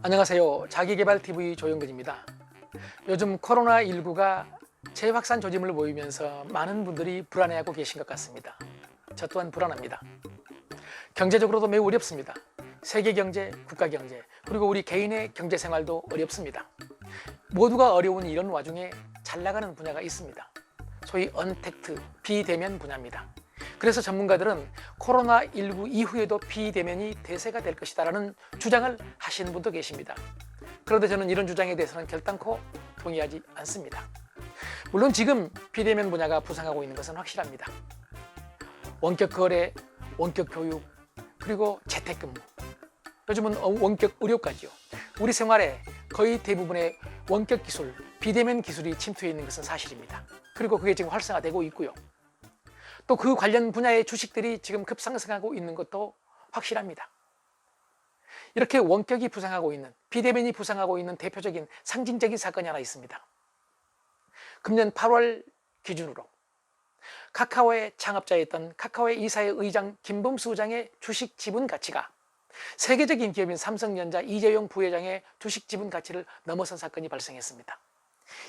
안녕하세요. 자기개발TV 조영근입니다. 요즘 코로나19가 재확산 조짐을 보이면서 많은 분들이 불안해하고 계신 것 같습니다. 저 또한 불안합니다. 경제적으로도 매우 어렵습니다. 세계 경제, 국가 경제, 그리고 우리 개인의 경제 생활도 어렵습니다. 모두가 어려운 이런 와중에 잘 나가는 분야가 있습니다. 소위 언택트, 비대면 분야입니다. 그래서 전문가들은 코로나19 이후에도 비대면이 대세가 될 것이다라는 주장을 하시는 분도 계십니다. 그런데 저는 이런 주장에 대해서는 결단코 동의하지 않습니다. 물론 지금 비대면 분야가 부상하고 있는 것은 확실합니다. 원격 거래, 원격 교육, 그리고 재택근무. 요즘은 어, 원격 의료까지요. 우리 생활에 거의 대부분의 원격 기술, 비대면 기술이 침투해 있는 것은 사실입니다. 그리고 그게 지금 활성화되고 있고요. 또 그 관련 분야의 주식들이 지금 급상승하고 있는 것도 확실합니다. 이렇게 원격이 부상하고 있는, 비대면이 부상하고 있는 대표적인 상징적인 사건이 하나 있습니다. 금년 8월 기준으로 카카오의 창업자였던 카카오의 이사의 의장 김범수 의장의 주식 지분 가치가 세계적인 기업인 삼성전자 이재용 부회장의 주식 지분 가치를 넘어선 사건이 발생했습니다.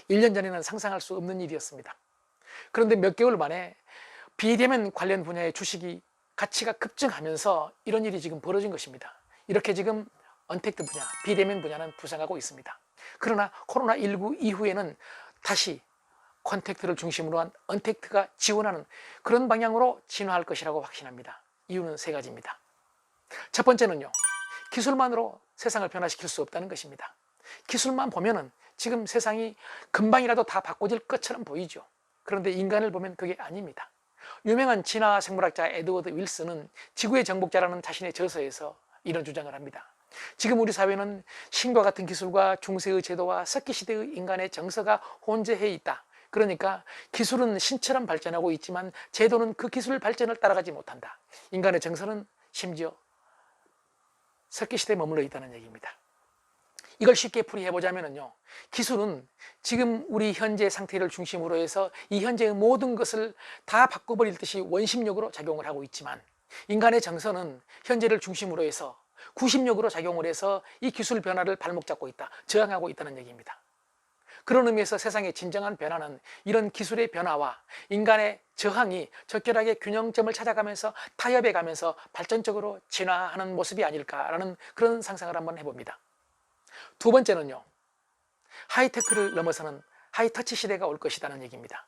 1년 전에는 상상할 수 없는 일이었습니다. 그런데 몇 개월 만에 비대면 관련 분야의 주식이 가치가 급증하면서 이런 일이 지금 벌어진 것입니다. 이렇게 지금 언택트 분야, 비대면 분야는 부상하고 있습니다. 그러나 코로나19 이후에는 다시 컨택트를 중심으로 한 언택트가 지원하는 그런 방향으로 진화할 것이라고 확신합니다. 이유는 세 가지입니다. 첫 번째는요, 기술만으로 세상을 변화시킬 수 없다는 것입니다. 기술만 보면은 지금 세상이 금방이라도 다 바꿔질 것처럼 보이죠. 그런데 인간을 보면 그게 아닙니다. 유명한 진화 생물학자 에드워드 윌슨은 지구의 정복자라는 자신의 저서에서 이런 주장을 합니다. 지금 우리 사회는 신과 같은 기술과 중세의 제도와 석기 시대의 인간의 정서가 혼재해 있다. 그러니까 기술은 신처럼 발전하고 있지만 제도는 그 기술 발전을 따라가지 못한다. 인간의 정서는 심지어 석기 시대에 머물러 있다는 얘기입니다. 이걸 쉽게 풀이해 보자면요. 기술은 지금 우리 현재 상태를 중심으로 해서 이 현재의 모든 것을 다 바꿔버릴 듯이 원심력으로 작용을 하고 있지만 인간의 정서는 현재를 중심으로 해서 구심력으로 작용을 해서 이 기술 변화를 발목 잡고 있다. 저항하고 있다는 얘기입니다. 그런 의미에서 세상의 진정한 변화는 이런 기술의 변화와 인간의 저항이 적절하게 균형점을 찾아가면서 타협해 가면서 발전적으로 진화하는 모습이 아닐까라는 그런 상상을 한번 해봅니다. 두 번째는요. 하이테크를 넘어서는 하이터치 시대가 올 것이라는 얘기입니다.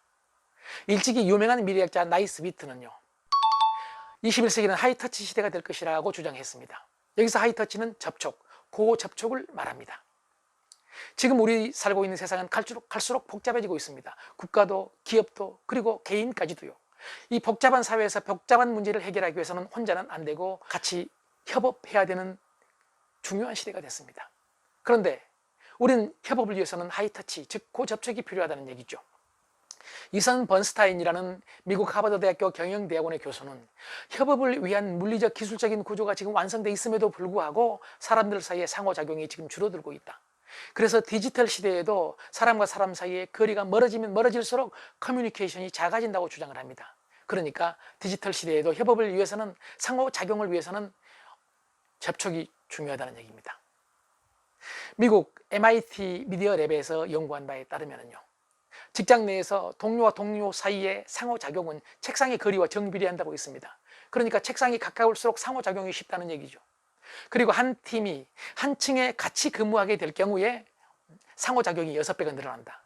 일찍이 유명한 미래학자 나이스 비트는요. 21세기는 하이터치 시대가 될 것이라고 주장했습니다. 여기서 하이터치는 접촉, 고접촉을 말합니다. 지금 우리 살고 있는 세상은 갈수록, 갈수록 복잡해지고 있습니다. 국가도, 기업도, 그리고 개인까지도요. 이 복잡한 사회에서 복잡한 문제를 해결하기 위해서는 혼자는 안 되고 같이 협업해야 되는 중요한 시대가 됐습니다. 그런데 우리는 협업을 위해서는 하이터치, 즉 고접촉이 필요하다는 얘기죠. 이선 번스타인이라는 미국 하버드 대학교 경영대학원의 교수는 협업을 위한 물리적 기술적인 구조가 지금 완성돼 있음에도 불구하고 사람들 사이의 상호작용이 지금 줄어들고 있다. 그래서 디지털 시대에도 사람과 사람 사이의 거리가 멀어지면 멀어질수록 커뮤니케이션이 작아진다고 주장을 합니다. 그러니까 디지털 시대에도 협업을 위해서는 상호작용을 위해서는 접촉이 중요하다는 얘기입니다. 미국 MIT 미디어 랩에서 연구한 바에 따르면요. 직장 내에서 동료와 동료 사이의 상호작용은 책상의 거리와 정비례한다고 있습니다. 그러니까 책상이 가까울수록 상호작용이 쉽다는 얘기죠. 그리고 한 팀이 한 층에 같이 근무하게 될 경우에 상호작용이 6배가 늘어난다.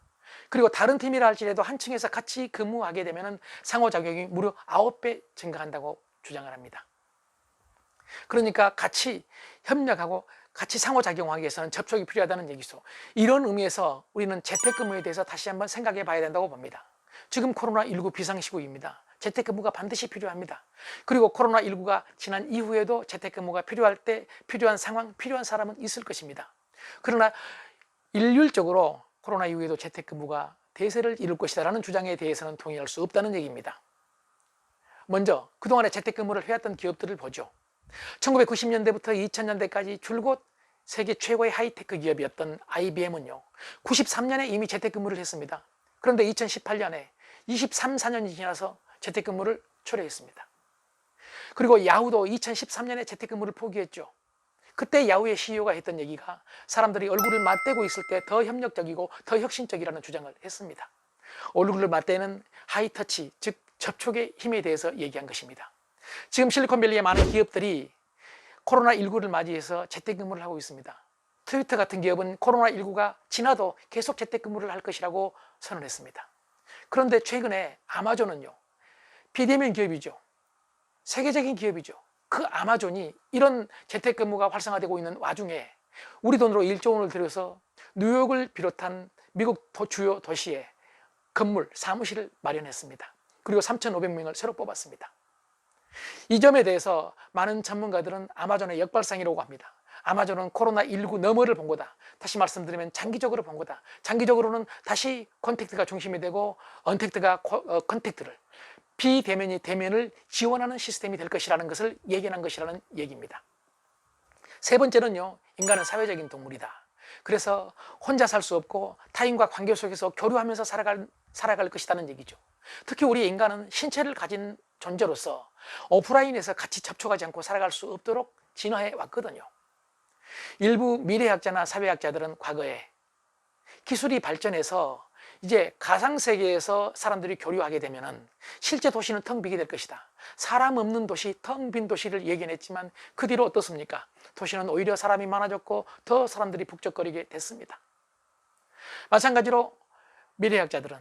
그리고 다른 팀이라 할지라도 한 층에서 같이 근무하게 되면 상호작용이 무려 9배 증가한다고 주장을 합니다. 그러니까 같이 협력하고 같이 상호작용하기 위해서는 접촉이 필요하다는 얘기죠. 이런 의미에서 우리는 재택근무에 대해서 다시 한번 생각해 봐야 된다고 봅니다. 지금 코로나19 비상시국입니다. 재택근무가 반드시 필요합니다. 그리고 코로나19가 지난 이후에도 재택근무가 필요할 때 필요한 상황, 필요한 사람은 있을 것입니다. 그러나 일률적으로 코로나 이후에도 재택근무가 대세를 이룰 것이다라는 주장에 대해서는 동의할 수 없다는 얘기입니다. 먼저 그동안에 재택근무를 해왔던 기업들을 보죠. 1990년대부터 2000년대까지 줄곧 세계 최고의 하이테크 기업이었던 IBM은요. 93년에 이미 재택근무를 했습니다. 그런데 2018년에 23, 4년이 지나서 재택근무를 초래했습니다. 그리고 야후도 2013년에 재택근무를 포기했죠. 그때 야후의 CEO가 했던 얘기가 사람들이 얼굴을 맞대고 있을 때 더 협력적이고 더 혁신적이라는 주장을 했습니다. 얼굴을 맞대는 하이터치, 즉 접촉의 힘에 대해서 얘기한 것입니다. 지금 실리콘밸리의 많은 기업들이 코로나19를 맞이해서 재택근무를 하고 있습니다. 트위터 같은 기업은 코로나19가 지나도 계속 재택근무를 할 것이라고 선언했습니다. 그런데 최근에 아마존은요, 비대면 기업이죠. 세계적인 기업이죠. 그 아마존이 이런 재택근무가 활성화되고 있는 와중에 우리 돈으로 1조 원을 들여서 뉴욕을 비롯한 미국 도- 주요 도시에 건물, 사무실을 마련했습니다. 그리고 3,500명을 새로 뽑았습니다. 이 점에 대해서 많은 전문가들은 아마존의 역발상이라고 합니다. 아마존은 코로나19 너머를 본 거다. 다시 말씀드리면 장기적으로 본 거다. 장기적으로는 다시 컨택트가 중심이 되고 언택트가 코- 어, 컨택트를 비대면이 대면을 지원하는 시스템이 될 것이라는 것을 예견한 것이라는 얘기입니다. 세 번째는요, 인간은 사회적인 동물이다. 그래서 혼자 살 수 없고 타인과 관계 속에서 교류하면서 살아갈, 살아갈 것이라는 얘기죠. 특히 우리 인간은 신체를 가진 존재로서 오프라인에서 같이 접촉하지 않고 살아갈 수 없도록 진화해 왔거든요. 일부 미래학자나 사회학자들은 과거에 기술이 발전해서 이제 가상세계에서 사람들이 교류하게 되면은 실제 도시는 텅 비게 될 것이다. 사람 없는 도시, 텅 빈 도시를 예견했지만 그 뒤로 어떻습니까? 도시는 오히려 사람이 많아졌고 더 사람들이 북적거리게 됐습니다. 마찬가지로 미래학자들은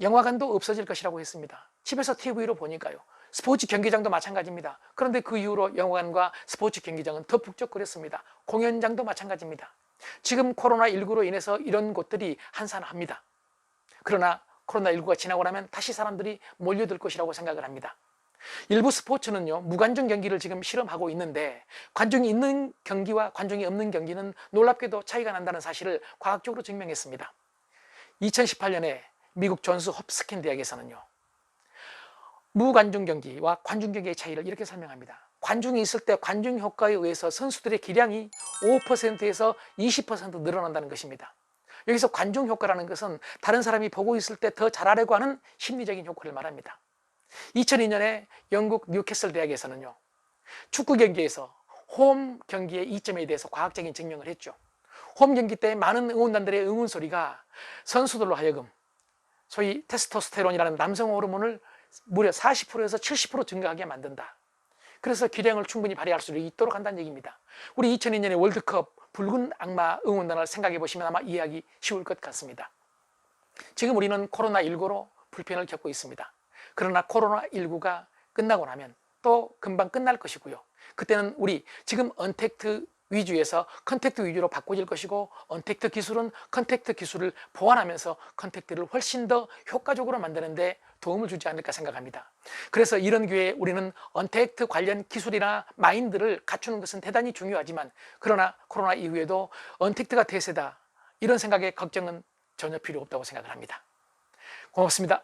영화관도 없어질 것이라고 했습니다. 집에서 TV로 보니까요. 스포츠 경기장도 마찬가지입니다. 그런데 그 이후로 영화관과 스포츠 경기장은 더 북적거렸습니다. 공연장도 마찬가지입니다. 지금 코로나19로 인해서 이런 곳들이 한산합니다. 그러나 코로나19가 지나고 나면 다시 사람들이 몰려들 것이라고 생각을 합니다. 일부 스포츠는요, 무관중 경기를 지금 실험하고 있는데, 관중이 있는 경기와 관중이 없는 경기는 놀랍게도 차이가 난다는 사실을 과학적으로 증명했습니다. 2018년에 미국 존스 홉스킨 대학에서는요, 무관중 경기와 관중 경기의 차이를 이렇게 설명합니다. 관중이 있을 때 관중 효과에 의해서 선수들의 기량이 5%에서 20% 늘어난다는 것입니다. 여기서 관중 효과라는 것은 다른 사람이 보고 있을 때 더 잘하려고 하는 심리적인 효과를 말합니다. 2002년에 영국 뉴캐슬 대학에서는요, 축구 경기에서 홈 경기의 이점에 대해서 과학적인 증명을 했죠. 홈 경기 때 많은 응원단들의 응원 소리가 선수들로 하여금 소위 테스토스테론이라는 남성 호르몬을 무려 40%에서 70% 증가하게 만든다. 그래서 기량을 충분히 발휘할 수 있도록 한다는 얘기입니다. 우리 2002년에 월드컵 붉은 악마 응원단을 생각해 보시면 아마 이해하기 쉬울 것 같습니다. 지금 우리는 코로나19로 불편을 겪고 있습니다. 그러나 코로나19가 끝나고 나면 또 금방 끝날 것이고요. 그때는 우리 지금 언택트 위주에서 컨택트 위주로 바꿔질 것이고 언택트 기술은 컨택트 기술을 보완하면서 컨택트를 훨씬 더 효과적으로 만드는데 도움을 주지 않을까 생각합니다. 그래서 이런 기회에 우리는 언택트 관련 기술이나 마인드를 갖추는 것은 대단히 중요하지만 그러나 코로나 이후에도 언택트가 대세다 이런 생각에 걱정은 전혀 필요 없다고 생각을 합니다. 고맙습니다.